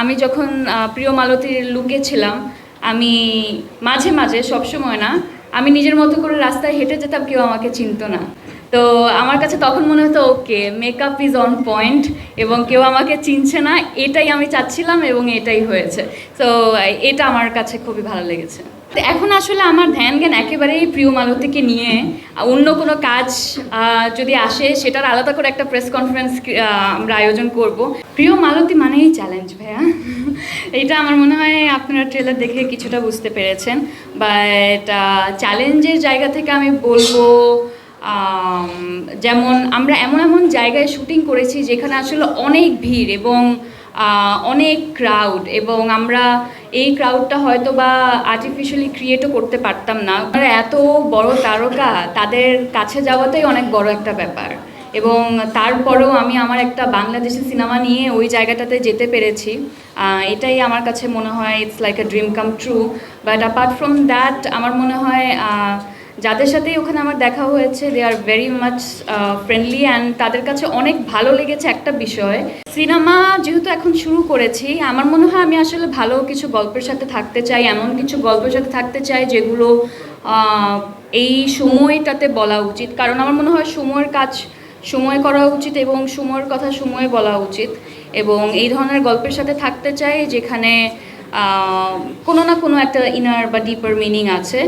আমি যখন প্রিয় মালতীর লুকে ছিলাম, আমি মাঝে মাঝে, সবসময় না, আমি নিজের মতো করে রাস্তায় হেঁটে যেতাম, কেউ আমাকে চিনত না। তো আমার কাছে তখন মনে হতো, okay makeup is on point এবং কেউ আমাকে চিনছে না, এটাই আমি চাচ্ছিলাম এবং এটাই হয়েছে। তো এটা আমার কাছে খুবই ভালো লেগেছে। এখন আসলে আমার ধ্যান জ্ঞান একেবারেই প্রিয় মালতীকে নিয়ে অন্য কোনো কাজ যদি আসে, সেটার আলাদা করে একটা প্রেস কনফারেন্স আমরা আয়োজন করব। প্রিয় মালতী মানেই চ্যালেঞ্জ ভাইয়া। এটা আমার মনে হয় আপনারা ট্রেলার দেখে কিছুটা বুঝতে পেরেছেন। বাট চ্যালেঞ্জের জায়গা থেকে আমি বলব যেমন আমরা এমন এমন জায়গায় শুটিং করেছি যেখানে আসলে অনেক ভিড় এবং অনেক ক্রাউড এবং আমরা এই ক্রাউডটা হয়তো বা আর্টিফিশিয়ালি ক্রিয়েটও করতে পারতাম না। এত বড় তারকা, তাদের কাছে যাওয়াটাই অনেক বড় একটা ব্যাপার। এবং তারপরেও আমি আমার একটা বাংলাদেশি সিনেমা নিয়ে ওই জায়গাটাতে যেতে পেরেছি। এটাই আমার কাছে মনে হয় it's like a dream come true but apart from that আমার মনে হয় যাদের সাথেই ওখানে আমার দেখা হয়েছে they are very much friendly and তাদের কাছে অনেক ভালো লেগেছে একটা বিষয়। সিনেমা যেহেতু এখন শুরু করেছি, আমার মনে হয় আমি আসলে ভালো কিছু গল্পের সাথে থাকতে চাই, এমন কিছু গল্পের সাথে থাকতে চাই যেগুলো এই সময়টাতে বলা উচিত। কারণ আমার মনে হয় সময়ের কাজ সময় করা উচিত এবং সময়ের কথা সময়ে বলা উচিত। এবং এই ধরনের গল্পের সাথে থাকতে চাই যেখানে কোনো না কোনো একটা ইনার বা ডিপার মিনিং আছে।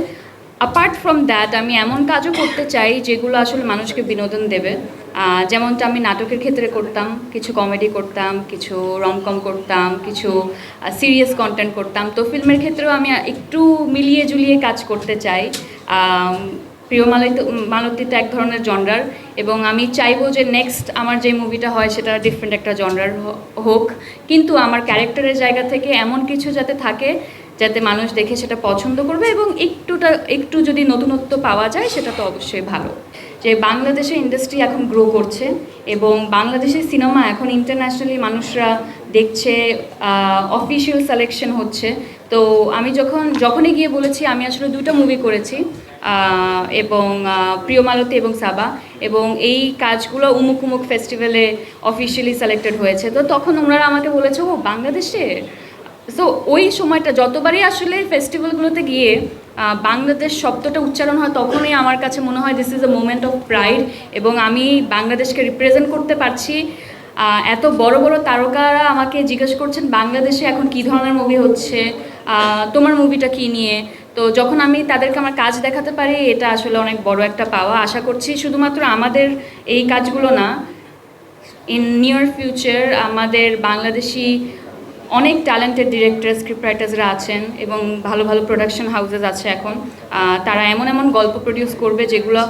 অ্যাপার্ট ফ্রম দ্যাট আমি এমন কাজও করতে চাই যেগুলো আসলে মানুষকে বিনোদন দেবে। যেমনটা আমি নাটকের ক্ষেত্রে করতাম, কিছু কমেডি করতাম, কিছু রমকম করতাম, কিছু সিরিয়াস কন্টেন্ট করতাম। তো ফিল্মের ক্ষেত্রেও আমি একটু মিলিয়ে জুলিয়ে কাজ করতে চাই। প্রিয় মালতী মালতী এক ধরনের জনরার এবং আমি চাইব যে নেক্সট আমার যে মুভিটা হয় সেটা ডিফারেন্ট একটা জনরার হোক। কিন্তু আমার ক্যারেক্টারের জায়গা থেকে এমন কিছু যাতে থাকে যাতে মানুষ দেখে সেটা পছন্দ করবে এবং একটুটা একটু যদি নতুনত্ব পাওয়া যায় সেটা তো অবশ্যই ভালো। যে বাংলাদেশের ইন্ডাস্ট্রি এখন গ্রো করছে এবং বাংলাদেশের সিনেমা এখন ইন্টারন্যাশনালি মানুষরা দেখছে অফিসিয়াল সিলেকশন হচ্ছে। তো আমি যখন যখনই গিয়ে বলেছি আমি আসলে দুটো মুভি করেছি এবং আহ, প্রিয় মালতী এবং সাবা এবং এই কাজগুলো উমুক উমুক ফেস্টিভ্যালে অফিসিয়ালি সিলেক্টেড হয়েছে। তো তখন ওনারা আমাকে বলেছে ও বাংলাদেশে সো ওই সময়টা যতবারই আসলে ফেস্টিভ্যালগুলোতে গিয়ে বাংলাদেশ শব্দটা উচ্চারণ হয়, তখনই আমার কাছে মনে হয় this is a moment of pride এবং আমি বাংলাদেশকে রিপ্রেজেন্ট করতে পারছি। এত বড় বড় তারকারা আমাকে জিজ্ঞেস করছেন, বাংলাদেশে এখন কী ধরনের মুভি হচ্ছে? তোমার মুভিটা কী নিয়ে? তো যখন আমি তাদেরকে আমার কাজ দেখাতে পারি, এটা আসলে অনেক বড় একটা পাওয়া। আশা করছি শুধুমাত্র আমাদের এই কাজগুলো না ইন নিয়ার ফিউচার আমাদের বাংলাদেশি অনেক ট্যালেন্টেড ডিরেক্টর স্ক্রিপ্ট রাইটার্সরা আছেন এবং ভালো ভালো প্রোডাকশন হাউসেস আছে এখন। তারা এমন এমন গল্প প্রডিউস করবে যেগুলো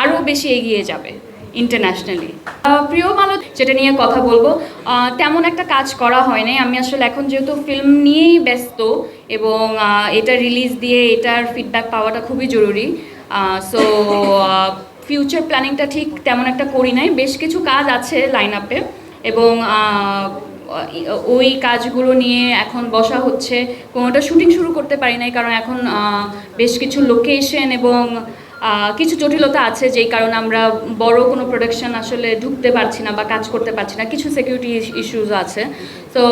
আরও বেশি এগিয়ে যাবে ইন্টারন্যাশনালি প্রিয় মালত, যেটা নিয়ে কথা বলব তেমন একটা কাজ করা হয়নি আমি আসলে এখন যেহেতু ফিল্ম নিয়েই ব্যস্ত এবং এটা রিলিজ দিয়ে এটার ফিডব্যাক পাওয়াটা খুবই জরুরি। সো ফিউচার প্ল্যানিংটা ঠিক তেমন একটা করি নাই। বেশ কিছু কাজ আছে লাইন আপে এবং ওই কাজগুলো নিয়ে এখন বসা হচ্ছে। কোনোটা শুটিং শুরু করতে পারি নাই, কারণ এখন বেশ কিছু লোকেশন এবং কিছু জটিলতা আছে, যেই কারণে আমরা বড় কোনো প্রোডাকশন আসলে ঢুকতে পারছি না বা কাজ করতে পারছি না। কিছু সিকিউরিটি ইস্যুজ আছে। তো,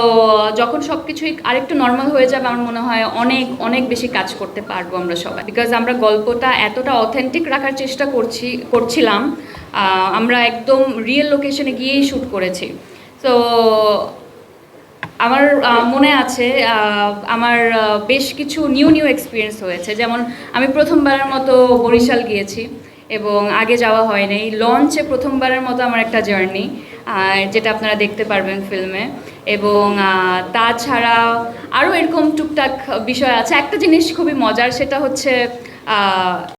যখন সব কিছুই আরেকটু নর্মাল হয়ে যাবে, আমার মনে হয় অনেক অনেক বেশি কাজ করতে পারব আমরা সবাই। বিকজ আমরা গল্পটা এতটা অথেন্টিক রাখার চেষ্টা করছি, করছিলাম আমরা একদম রিয়েল লোকেশনে গিয়েই শ্যুট করেছি। তো আমার মনে আছে আমার বেশ কিছু নিউ নিউ এক্সপিরিয়েন্স হয়েছে। যেমন আমি প্রথমবারের মতো বরিশাল গিয়েছি এবং আগে যাওয়া হয়নি। লঞ্চে প্রথমবারের মতো আমার একটা জার্নি যেটা আপনারা দেখতে পারবেন ফিল্মে এবং তাছাড়া আরও এরকম টুকটাক বিষয় আছে। একটা জিনিস খুবই মজার, সেটা হচ্ছে